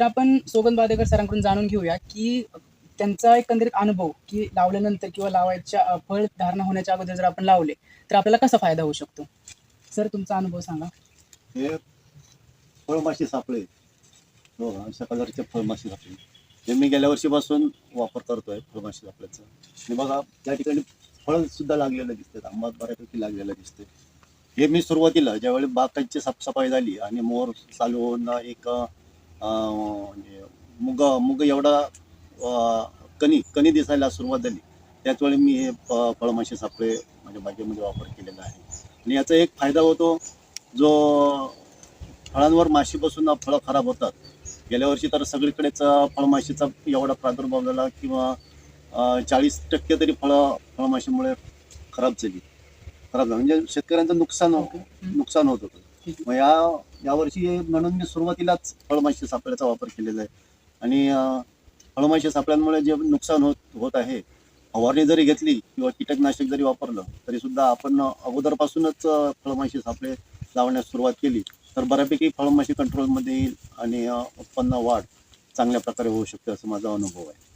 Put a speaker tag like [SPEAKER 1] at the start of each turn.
[SPEAKER 1] तर आपण सोगंद बादेकर सरांकडून जाणून घेऊया की त्यांचा एकंदरीत अनुभव की लावल्यानंतर किंवा लावायच्या फळ धारणा होण्याच्या अगोदर जर आपण लावले तर आपल्याला कसा फायदा होऊ शकतो? सर तुमचा अनुभव सांगा.
[SPEAKER 2] हे फळमाशी सापळे. हो अशा कलरचे फळमाशी सापळे. हे मी गेल्या वर्षीपासून वापर करतोय फळमाशी सापळ्याचा. आणि बघा त्या ठिकाणी फळ सुद्धा लागलेलं दिसते आंबा बऱ्यापैकी लागलेलं दिसते हे मी सुरुवातीला ज्यावेळी बागांची साफसफाई झाली आणि मोर चालू होऊन एक मुग मुग एवढा कणी कणी दिसायला सुरुवात झाली. त्याच वेळी मी हे फळमाशी सापळे माझ्या बागेमध्ये वापर केलेला आहे. आणि याचा एक फायदा होतो जो फळांवर माशी बसून फळं खराब होतात. गेल्या वर्षी तर सगळीकडेच फळमाशीचा एवढा प्रादुर्भाव झाला किंवा चाळीस टक्के तरी फळं फळमाशीमुळे खराब झाली. खराब झाली. म्हणजे शेतकऱ्यांचं नुकसान हो-
[SPEAKER 1] हम्म.
[SPEAKER 2] नुकसान होत होतं. मग या यावर्षी म्हणून मी सुरुवातीलाच फळमाशी सापळ्याचा वापर केलेला आहे. आणि अं, फळमाशी सापळ्यांमुळे जे नुकसान होत होत आहे फवारणी जरी घेतली किंवा कीटकनाशक जरी वापरलं तरी सुद्धा आपण अगोदरपासूनच फळमाशी सापळे लावण्यास सुरुवात केली तर बऱ्यापैकी फळमाशी कंट्रोलमध्ये येईल आणि उत्पन्न वाढ चांगल्या प्रकारे होऊ शकते असं माझा अनुभव आहे.